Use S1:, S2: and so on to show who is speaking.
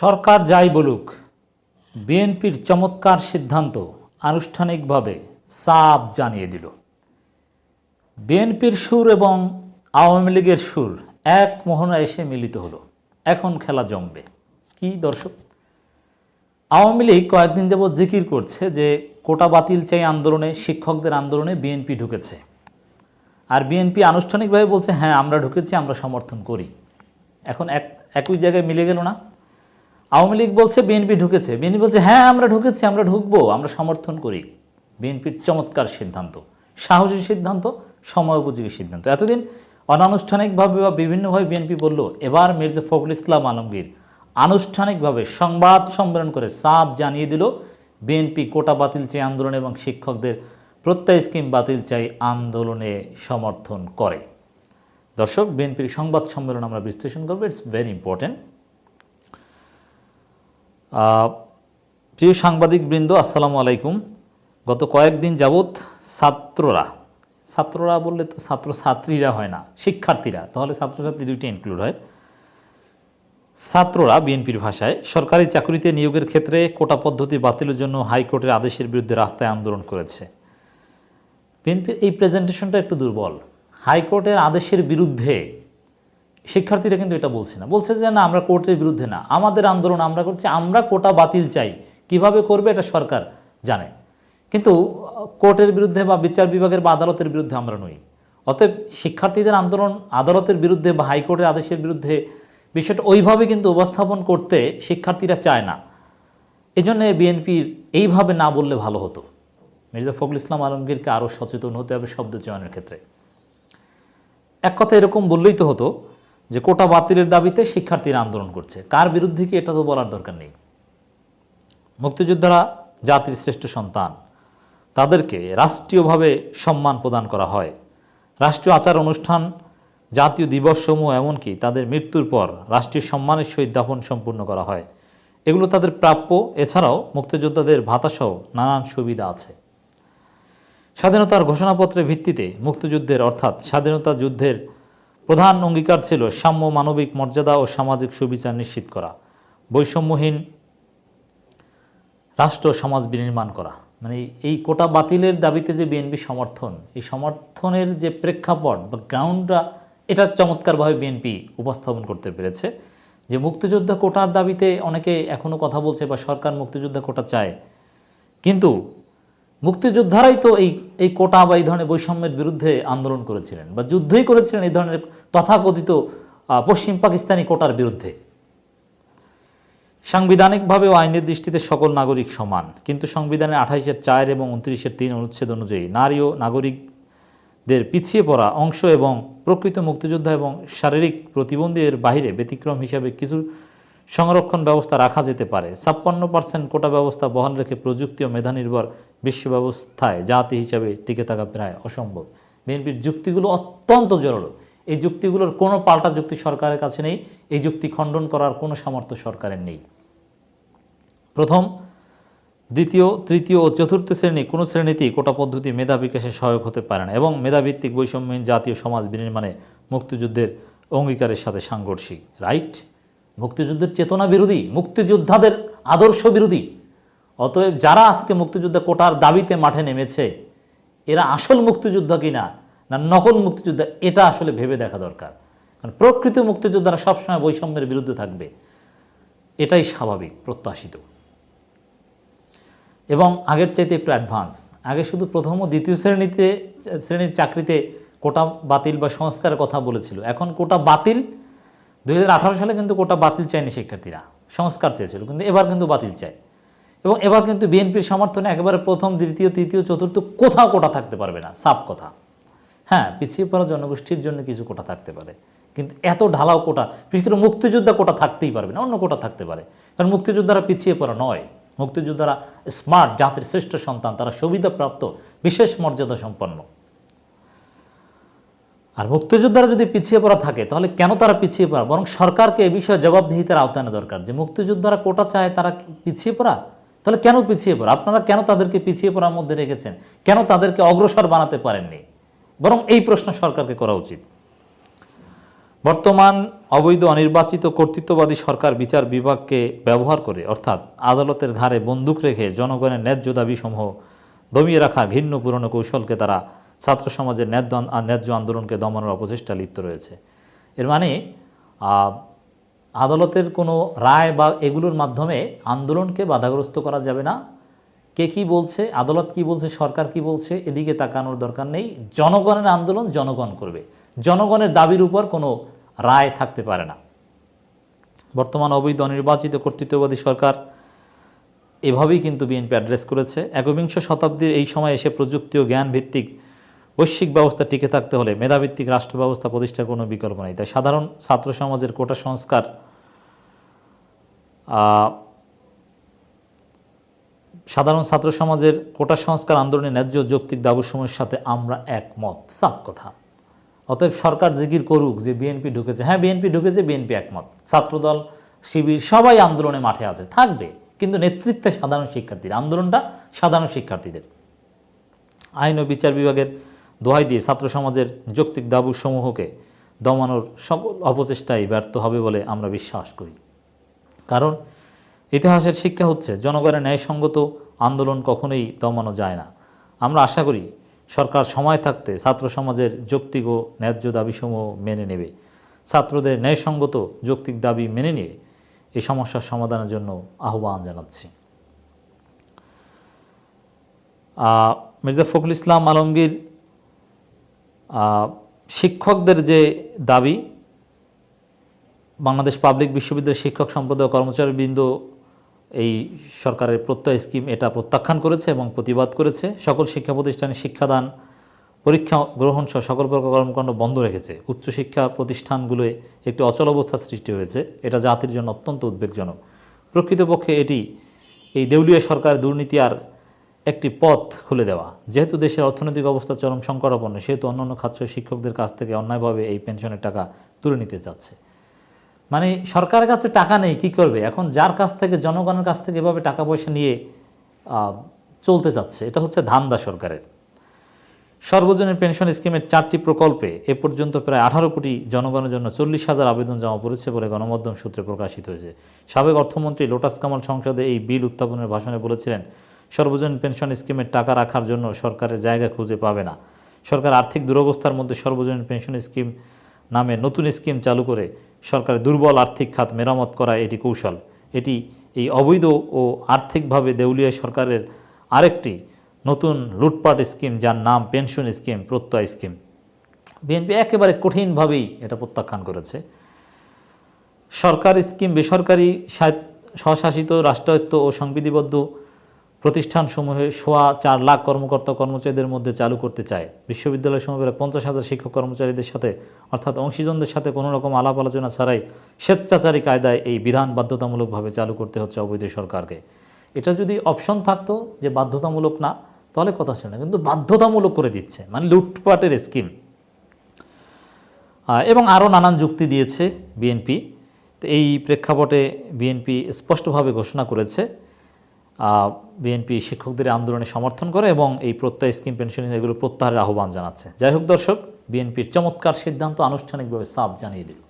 S1: সরকার যাই বলুক, বিএনপির চমৎকার সিদ্ধান্ত আনুষ্ঠানিকভাবে সাপ জানিয়ে দিল। বিএনপির সুর এবং আওয়ামী লীগের সুর এক মোহনা এসে মিলিত হলো। এখন খেলা জমবে। কি দর্শক? আওয়ামী লীগ কয়েকদিন যাবৎ জিকির করছে যে কোটা বাতিল চাই আন্দোলনে, শিক্ষকদের আন্দোলনে বিএনপি ঢুকেছে। আর বিএনপি আনুষ্ঠানিকভাবে বলছে হ্যাঁ আমরা ঢুকেছি, আমরা সমর্থন করি। এখন এক, একই জায়গায় মিলে গেল না? আওয়ামী লীগ বলছে বিএনপি ঢুকেছে। বিএনপি বলছে হ্যাঁ আমরা ঢুকেছি, আমরা ঢুকবো, আমরা সমর্থন করি। বিএনপির চমৎকার সিদ্ধান্ত, সাহসী সিদ্ধান্ত সময় উপযোগী সিদ্ধান্ত। এতদিন অনানুষ্ঠানিকভাবে বা বিভিন্নভাবে বিএনপি বলল, এবার মির্জা ফখরুল ইসলাম আলমগীর আনুষ্ঠানিকভাবে সংবাদ সম্মেলন করে সাপ জানিয়ে দিল, বিএনপি কোটা বাতিল চাই আন্দোলন এবং শিক্ষকদের প্রত্যয় স্কিম বাতিল চাই আন্দোলনে সমর্থন করে। দর্শক, বিএনপির সংবাদ সম্মেলন আমরা বিশ্লেষণ করব ইটস ভেরি ইম্পর্টেন্ট প্রিয় সাংবাদিক বৃন্দ আসসালামু আলাইকুম। গত কয়েকদিন যাবৎ ছাত্ররা ছাত্ররা বললে তো ছাত্র ছাত্রীরা হয় না, শিক্ষার্থীরা, তাহলে ছাত্রছাত্রী দুইটা ইনক্লুড হয়। ছাত্ররা বিএনপির ভাষায় সরকারি চাকরিতে নিয়োগের ক্ষেত্রে কোটা পদ্ধতি বাতিলের জন্য হাইকোর্টের আদেশের বিরুদ্ধে রাস্তায় আন্দোলন করেছে। বিএনপির এই প্রেজেন্টেশনটা একটু দুর্বল। হাইকোর্টের আদেশের বিরুদ্ধে শিক্ষার্থীরা কিন্তু এটা বলছে না। বলছে যে, না, আমরা কোর্টের বিরুদ্ধে না। আমাদের আন্দোলন আমরা করছি, আমরা কোটা বাতিল চাই। কীভাবে করবে এটা সরকার জানে। কিন্তু, কোর্টের বিরুদ্ধে বা বিচার বিভাগের বা আদালতের বিরুদ্ধে আমরা নই। অতএব শিক্ষার্থীদের আন্দোলন আদালতের বিরুদ্ধে বা হাইকোর্টের আদেশের বিরুদ্ধে বিষয়টা ওইভাবে কিন্তু উপস্থাপন করতে শিক্ষার্থীরা চায় না। এজন্য বিএনপির এইভাবে না বললে ভালো হতো। মির্জা ফখরুল ইসলাম আলমগীরকে আরও সচেতন হতে হবে শব্দ চয়নের ক্ষেত্রে। এক কথা এরকম বললেই তো হতো যে কোটা বাতিলের দাবিতে শিক্ষার্থীরা আন্দোলন করছে। কার বিরুদ্ধে কি এটা তো বলার দরকার নেই। মুক্তিযোদ্ধারা জাতির শ্রেষ্ঠ সন্তান। তাদেরকে রাষ্ট্রীয়ভাবে সম্মান প্রদান করা হয়। রাষ্ট্রীয় আচার অনুষ্ঠান, জাতীয় দিবসসমূহ এমনকি তাদের মৃত্যুর পর রাষ্ট্রীয় সম্মানের সহিত দাফন সম্পূর্ণ করা হয়। এগুলো তাদের প্রাপ্য। এছাড়াও মুক্তিযোদ্ধাদের ভাতাসহ নানান সুবিধা আছে। স্বাধীনতার ঘোষণাপত্রের ভিত্তিতে মুক্তিযুদ্ধের অর্থাৎ স্বাধীনতা যুদ্ধের প্রধান অঙ্গীকার ছিল সাম্য মানবিক মর্যাদা ও সামাজিক সুবিচার নিশ্চিত করা, বৈষম্যহীন রাষ্ট্র সমাজ বিনির্মাণ করা। মানে এই কোটা বাতিলের দাবিতে যে বিএনপি সমর্থন, এই সমর্থনের যে প্রেক্ষাপট বা গ্রাউন্ডটা এটা চমৎকারভাবে বিএনপি উপস্থাপন করতে পেরেছে। যে মুক্তিযোদ্ধা কোটার দাবিতে অনেকে এখনও কথা বলছে বা সরকার মুক্তিযোদ্ধা কোটা চায়। কিন্তু মুক্তিযোদ্ধারাই তো এই এই কোটা বা এই ধরনের বৈষম্যের বিরুদ্ধে আন্দোলন করেছিলেন বা যুদ্ধই করেছিলেন এই ধরনের তথাকথিত পশ্চিম পাকিস্তানি কোটার বিরুদ্ধে। সাংবিধানিকভাবে ও আইনের দৃষ্টিতে সকল নাগরিক সমান, কিন্তু সংবিধানের আঠাইশের চার এবং উনত্রিশের তিন অনুচ্ছেদ অনুযায়ী নারী ও নাগরিকদের পিছিয়ে পড়া অংশ এবং প্রকৃত মুক্তিযোদ্ধা এবং শারীরিক প্রতিবন্ধীদের বাইরে ব্যতিক্রম হিসাবে কিছু সংরক্ষণ ব্যবস্থা রাখা যেতে পারে। ছাপ্পান্ন পার্সেন্ট কোটা ব্যবস্থা বহাল রেখে প্রযুক্তি ও মেধা নির্ভর বিশ্ব ব্যবস্থায় জাতি হিসাবে টিকে থাকা প্রায় অসম্ভব। বিএনপির যুক্তিগুলো অত্যন্ত জোরালো। এই যুক্তিগুলোর কোনো পাল্টা যুক্তি সরকারের কাছে নেই, এই যুক্তি খণ্ডন করার কোনো সামর্থ্য সরকারের নেই। প্রথম, দ্বিতীয়, তৃতীয় ও চতুর্থ শ্রেণি কোনো শ্রেণীতেই কোটা পদ্ধতি মেধা বিকাশে সহায়ক হতে পারে না এবং মেধাভিত্তিক বৈষম্যহীন জাতীয় সমাজ বিনির্মাণে মুক্তিযুদ্ধের অঙ্গীকারের সাথে সাংঘর্ষিক। রাইট? মুক্তিযুদ্ধের চেতনা বিরোধী, মুক্তিযোদ্ধাদের আদর্শ বিরোধী। অতএব যারা আজকে মুক্তিযুদ্ধ কোটার দাবিতে মাঠে নেমেছে, এরা আসল মুক্তিযোদ্ধা কিনা না নকল মুক্তিযোদ্ধা, এটা আসলে ভেবে দেখা দরকার। কারণ প্রকৃত মুক্তিযোদ্ধারা সবসময় বৈষম্যের বিরুদ্ধে থাকবে। এটাই স্বাভাবিক, প্রত্যাশিত। এবং আগের চাইতে একটু অ্যাডভান্স আগে শুধু প্রথম ও দ্বিতীয় শ্রেণীতে, শ্রেণির চাকরিতে কোটা বাতিল বা সংস্কারের কথা বলেছিল। এখন কোটা বাতিল দুই হাজার আঠারো সালে কিন্তু কোটা বাতিল চায়নি শিক্ষার্থীরা, সংস্কার চেয়েছিল, কিন্তু এবার কিন্তু বাতিল চায়। এবং এবার কিন্তু বিএনপির সমর্থনে একেবারে প্রথম, দ্বিতীয়, তৃতীয়, চতুর্থ কোথাও কোটা থাকতে পারবে না সাপ কথা। হ্যাঁ পিছিয়ে পড়া জনগোষ্ঠীর জন্য কিছু কোটা থাকতে পারে, কিন্তু এত ঢালাও কোটা, বিশেষ করে মুক্তিযোদ্ধা কোটা থাকতেই পারবে না, অন্য কোটা থাকতে পারে। কারণ মুক্তিযোদ্ধারা পিছিয়ে পড়া নয়, মুক্তিযোদ্ধারা স্মার্ট জাতির শ্রেষ্ঠ সন্তান, তারা সুবিধাপ্রাপ্ত, বিশেষ মর্যাদা সম্পন্ন আর মুক্তিযোদ্ধারা যদি পিছিয়ে পড়া থাকে, তাহলে কেন তারা পিছিয়ে পড়া? বরং সরকারকে এ বিষয়ে জবাবদিহিতার আওতায় দরকার। যে মুক্তিযোদ্ধারা কোটা চায় তারা পিছিয়ে পড়া? তাহলে কেন পিছিয়ে পড়া? আপনারা কেন তাদেরকে পিছিয়ে পড়ার মধ্যে রেখেছেন? কেন তাদেরকে অগ্রসর বানাতে পারেননি? বরং এই প্রশ্ন সরকারকে করা উচিত। বর্তমান অবৈধ অনির্বাচিত কর্তৃত্ববাদী সরকার বিচার বিভাগকে ব্যবহার করে, অর্থাৎ আদালতের ঘাড়ে বন্দুক রেখে জনগণের ন্যায্য দাবিসমূহ দমিয়ে রাখা ঘিন্ন পুরনো কৌশলকে তারা ছাত্র সমাজের ন্যায্য ন্যায্য আন্দোলনকে দমানোর অপচেষ্টা লিপ্ত রয়েছে। এর মানে আদালতের কোনো রায় বা এগুলোর মাধ্যমে আন্দোলনকে বাধাগ্রস্ত করা যাবে না। কে কি বলছে, আদালত কি বলছে, সরকার কি বলছে, এদিকে তাকানোর দরকার নেই। জনগণের আন্দোলন জনগণ করবে। জনগণের দাবির উপর কোনো রায় থাকতে পারে না। বর্তমান অবৈধ অনির্বাচিত কর্তৃত্ববাদী সরকার এভাবেই কিন্তু বিএনপি অ্যাড্রেস করেছে। একবিংশ শতাব্দীর এই সময় এসে প্রযুক্তি ও জ্ঞান ভিত্তিক বৈশ্বিক ব্যবস্থা টিকে থাকতে হলে মেধাভিত্তিক রাষ্ট্র ব্যবস্থা প্রতিষ্ঠার কোনো বিকল্প নেই। তাই সাধারণ ছাত্র সমাজের কোটা সংস্কার সাধারণ ছাত্র সমাজের কোটা সংস্কার আন্দোলনের ন্যায্য যৌক্তিক দাবুসমূহের সাথে আমরা একমত। সাফ কথা। অতএব সরকার জিকির করুক যে বিএনপি ঢুকেছে। হ্যাঁ বিএনপি ঢুকেছে, বিএনপি একমত। ছাত্রদল, শিবির, সবাই আন্দোলনে মাঠে আছে, থাকবে। কিন্তু নেতৃত্বে সাধারণ শিক্ষার্থীর, আন্দোলনটা সাধারণ শিক্ষার্থীদের। আইন ও বিচার বিভাগের দোহাই দিয়ে ছাত্র সমাজের যৌক্তিক দাবুসমূহকে দমানোর সকল অপচেষ্টাই ব্যর্থ হবে বলে আমরা বিশ্বাস করি। কারণ ইতিহাসের শিক্ষা হচ্ছে, জনগণের ন্যায়সঙ্গত আন্দোলন কখনোই দমানো যায় না। আমরা আশা করি সরকার সময় থাকতে ছাত্র সমাজের যৌক্তিক ও ন্যায্য দাবিসমূহ মেনে নেবে। ছাত্রদের ন্যায়সঙ্গত যৌক্তিক দাবি মেনে নিয়ে এই সমস্যার সমাধানের জন্য আহ্বান জানাচ্ছি। মির্জা ফখরুল ইসলাম আলমগীর শিক্ষকদের যে দাবি, বাংলাদেশ পাবলিক বিশ্ববিদ্যালয়ের শিক্ষক সম্প্রদায় কর্মচারীবৃন্দ এই সরকারের প্রত্যয় স্কিম এটা প্রত্যাখ্যান করেছে এবং প্রতিবাদ করেছে। সকল শিক্ষা প্রতিষ্ঠানে শিক্ষাদান, পরীক্ষা গ্রহণ সহ সকল প্রকার কর্মকাণ্ড বন্ধ রেখেছে। উচ্চশিক্ষা প্রতিষ্ঠানগুলোয় একটি অচল অবস্থা সৃষ্টি হয়েছে। এটা জাতির জন্য অত্যন্ত উদ্বেগজনক। প্রকৃতপক্ষে এটি এই দেউলিয়া সরকার দুর্নীতি আর একটি পথ খুলে দেওয়া। যেহেতু দেশের অর্থনৈতিক অবস্থা চরম সংকটাপন্ন, সেহেতু অন্যান্য খাদ্য শিক্ষকদের কাছ থেকে অন্যায়ভাবে এই পেনশনের টাকা তুলে নিতে চাচ্ছে। মানে সরকারের কাছে টাকা নেই, কি করবে? এখন যার কাছ থেকে, জনগণের কাছ থেকে এভাবে টাকা পয়সা নিয়ে চলতে চাচ্ছে, এটা হচ্ছে ধান্দা সরকারের। সর্বজনীন পেনশন স্কিমের চারটি প্রকল্পে এ পর্যন্ত প্রায় আঠারো কোটি জনগণের জন্য চল্লিশ হাজার আবেদন জমা পড়েছে বলে গণমাধ্যম সূত্রে প্রকাশিত হয়েছে। সাবেক অর্থমন্ত্রী লোটাস কামাল সংসদে এই বিল উত্থাপনের ভাষণে বলেছিলেন সর্বজনীন পেনশন স্কিমের টাকা রাখার জন্য সরকারের জায়গা খুঁজে পাবে না। সরকার আর্থিক দুরবস্থার মধ্যে সর্বজনীন পেনশন স্কিম নামে নতুন স্কিম চালু করে সরকারের দুর্বল আর্থিক খাত মেরামত করা এটি কৌশল। এটি এই অবৈধ ও আর্থিকভাবে দেউলিয়া সরকারের আরেকটি নতুন লুটপাট স্কিম, যার নাম pension scheme, Prottoy scheme. BNP একেবারে কঠিনভাবেই এটা প্রত্যাখ্যান করেছে। সরকার স্কিম বেসরকারি স্বশাসিত, রাষ্ট্রায়ত্ত ও সংবিধিবদ্ধ প্রতিষ্ঠানসমূহে সোয়া চার লাখ কর্মকর্তা কর্মচারীদের মধ্যে চালু করতে চায়। বিশ্ববিদ্যালয় সমূহে পঞ্চাশ হাজার শিক্ষক কর্মচারীদের সাথে, অর্থাৎ অংশীজনদের সাথে কোনো রকম আলাপ আলোচনা ছাড়াই স্বেচ্ছাচারী কায়দায় এই বিধান বাধ্যতামূলকভাবে চালু করতে হচ্ছে অবৈধ সরকারকে। এটা যদি অপশন থাকতো যে বাধ্যতামূলক না, তাহলে কথা ছিল না, কিন্তু বাধ্যতামূলক করে দিচ্ছে মানে লুটপাটের স্কিম। এবং আরও নানান যুক্তি দিয়েছে বিএনপি। তো এই প্রেক্ষাপটে বিএনপি স্পষ্টভাবে ঘোষণা করেছে বিএনপি শিক্ষকদের আন্দোলনে সমর্থন করে এবং এই প্রত্যয় স্কিম পেনশন এগুলো প্রত্যাহারের আহ্বান জানাচ্ছে। যাই হোক দর্শক, বিএনপির চমৎকার সিদ্ধান্ত আনুষ্ঠানিকভাবে সাফ জানিয়ে দিল।